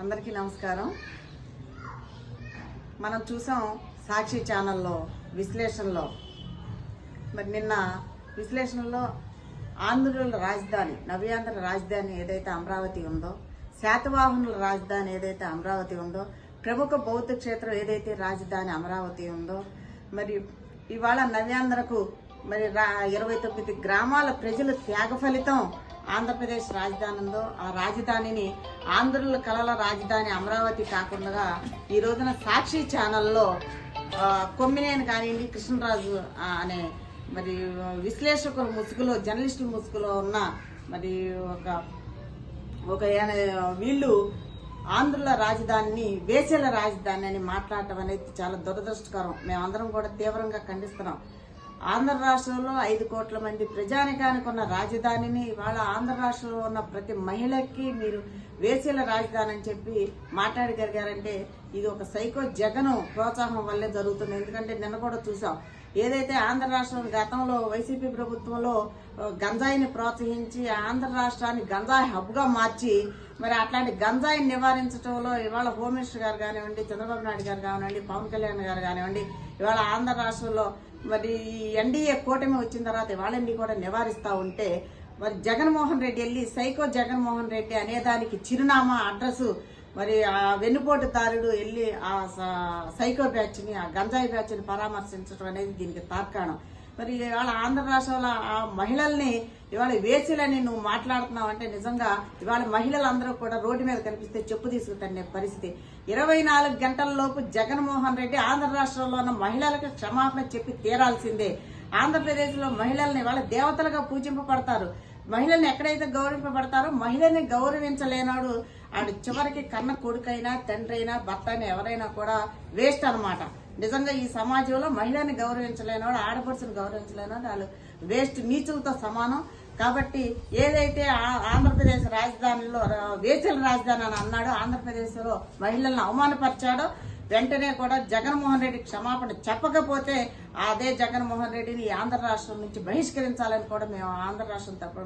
అందరికీ నమస్కారం. మనం చూసాం సాక్షి ఛానల్లో విశ్లేషణలో. మరి నిన్న విశ్లేషణలో ఆంధ్రుల రాజధాని నవ్యాంధ్ర రాజధాని ఏదైతే అమరావతి ఉందో శాతవాహనుల రాజధాని ఏదైతే అమరావతి ఉందో ప్రముఖ బౌద్ధ క్షేత్రం ఏదైతే రాజధాని అమరావతి ఉందో మరి ఇవాళ నవ్యాంధ్రకు మరి రా ఇరవై తొమ్మిది గ్రామాల ప్రజల త్యాగ ఫలితం ఆంధ్రప్రదేశ్ రాజధాని ఉందో ఆ రాజధానిని ఆంధ్రుల కళల రాజధాని అమరావతి కాకుండా ఈ రోజున సాక్షి ఛానల్లో కొమ్మినేని కానివ్వండి కృష్ణరాజు అనే మరి విశ్లేషకుల ముసుగులో జర్నలిస్టుల ముసుగులో ఉన్న మరి ఒక ఒక ఏన- వీళ్ళు ఆంధ్రుల రాజధానిని వేసేల రాజధాని అని మాట్లాడటం అనేది చాలా దురదృష్టకరం. మేమందరం కూడా తీవ్రంగా ఖండిస్తున్నాం. ఆంధ్ర రాష్ట్రంలో ఐదు కోట్ల మంది ప్రజానికానికి ఉన్న రాజధానిని ఇవాళ ఆంధ్ర రాష్ట్రంలో ఉన్న ప్రతి మహిళకి మీరు వేసేల రాజధాని అని చెప్పి మాట్లాడగలిగారంటే ఇది ఒక సైకో జగను ప్రోత్సాహం వల్లే జరుగుతుంది. ఎందుకంటే నిన్న కూడా చూసాం ఏదైతే ఆంధ్ర రాష్ట్రం గతంలో వైసీపీ ప్రభుత్వంలో గంజాయిని ప్రోత్సహించి ఆంధ్ర రాష్ట్రాన్ని గంజాయి హబ్గా మార్చి మరి అట్లాంటి గంజాయిని నివారించడంలో ఇవాళ హోమ్ మినిస్టర్ గారు కానివ్వండి చంద్రబాబు నాయుడు గారు కానివ్వండి పవన్ కళ్యాణ్ గారు కానివ్వండి ఇవాళ ఆంధ్ర రాష్ట్రంలో మరి ఎన్డీఏ కూటమి వచ్చిన తర్వాత ఇవాళన్నీ కూడా నివారిస్తూ ఉంటే మరి జగన్మోహన్ రెడ్డి వెళ్ళి సైకో జగన్మోహన్ రెడ్డి అనేదానికి చిరునామా అడ్రస్ మరి ఆ వెన్నుపోటుదారుడు వెళ్ళి ఆ స- సైకో బ్యాచ్ని ఆ గంజాయి బ్యాచ్ని పరామర్శించడం అనేది దీనికి తార్కాణం. మరి ఇవాళ ఆంధ్ర రాష్ట్రంలో ఆ మహిళల్ని ఇవాళ వేసిలని నువ్వు మాట్లాడుతున్నావు అంటే నిజంగా ఇవాళ మహిళలందరూ కూడా రోడ్డు మీద కనిపిస్తే చెప్పు తీసుకుతండే పరిస్థితి. ఇరవై నాలుగు గంటల లోపు జగన్మోహన్ రెడ్డి ఆంధ్ర రాష్ట్రంలో ఉన్న మహిళలకు క్షమాపణ చెప్పి తీరాల్సిందే. ఆంధ్రప్రదేశ్లో మహిళల్ని వాళ్ళ దేవతలుగా పూజింపబడతారు. మహిళల్ని ఎక్కడైతే గౌరవింపబడతారో మహిళని గౌరవించలేనాడు ఆడు చివరికి కన్న కొడుకైనా తండ్రి అయినా భర్త అయినా ఎవరైనా కూడా వేస్ట్ అనమాట నిజంగా ఈ సమాజంలో మహిళని గౌరవించలేనాడు ఆడపడుచుని గౌరవించలేనాడు వాళ్ళు వేస్ట్ నీచులతో సమానం. కాబట్టి ఏదైతే ఆ- ఆంధ్రప్రదేశ్ రాజధానిలో రా- రాజధాని అని అన్నాడో ఆంధ్రప్రదేశ్లో మహిళలను అవమానపరిచాడో వెంటనే కూడా జగన్మోహన్ రెడ్డి క్షమాపణ చెప్పకపోతే అదే జగన్మోహన్ రెడ్డిని ఆంధ్ర రాష్ట్రం నుంచి బహిష్కరించాలని కూడా మేము ఆంధ్ర రాష్ట్రం తప్ప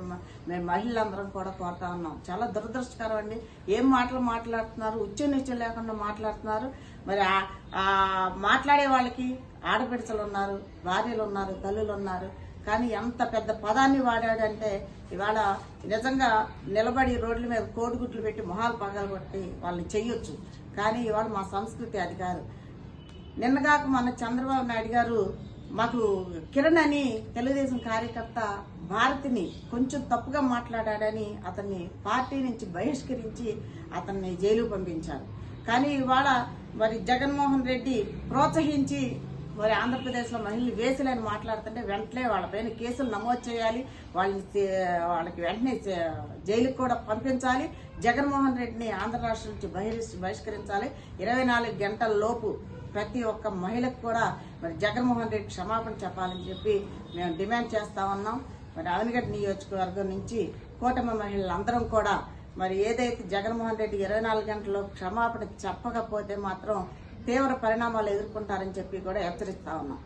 మేము మహిళలందరం కూడా కోరుతా ఉన్నాం. చాలా దురదృష్టకరం అండి. ఏం మాటలు మాట్లాడుతున్నారు? ఉచ్చ నిత్యం లేకుండా మాట్లాడుతున్నారు. మరి మాట్లాడే వాళ్ళకి ఆడపిడచలు ఉన్నారు భార్యలు ఉన్నారు తల్లులు ఉన్నారు. కానీ ఎంత పెద్ద పదాన్ని వాడాడంటే ఇవాళ నిజంగా నిలబడి రోడ్ల మీద కోడిగుట్లు పెట్టి మొహాలు పగలు కొట్టి వాళ్ళని చెయ్యొచ్చు. కానీ ఇవాళ మా సంస్కృతి అది కాదు. నిన్నగాక మన చంద్రబాబు నాయుడు గారు మాకు కిరణ్ అని తెలుగుదేశం కార్యకర్త భారతిని కొంచెం తప్పుగా మాట్లాడాడని అతన్ని పార్టీ నుంచి బహిష్కరించి అతన్ని జైలు పంపించారు. కానీ ఇవాళ మరి జగన్మోహన్ రెడ్డి ప్రోత్సహించి మరి ఆంధ్రప్రదేశ్లో మహిళలు వేసులని మాట్లాడుతుంటే వెంటనే వాళ్ళపైన కేసులు నమోదు చేయాలి. వాళ్ళని వాళ్ళకి వెంటనే జైలుకి కూడా పంపించాలి. జగన్మోహన్ రెడ్డిని ఆంధ్ర రాష్ట్రం నుంచి బహిరి బహిష్కరించాలి. ఇరవై నాలుగు గంటల లోపు ప్రతి ఒక్క మహిళకు కూడా మరి జగన్మోహన్ రెడ్డి క్షమాపణ చెప్పాలని చెప్పి మేము డిమాండ్ చేస్తా ఉన్నాం. మరి అవనిగడ్డ నియోజకవర్గం నుంచి కూటమి మహిళలందరం కూడా మరి ఏదైతే జగన్మోహన్ రెడ్డి ఇరవై నాలుగు గంటల్లో క్షమాపణ చెప్పకపోతే మాత్రం తీవ్ర పరిణామాలు ఎదుర్కొంటారని చెప్పి కూడా హెచ్చరిస్తా ఉన్నాం.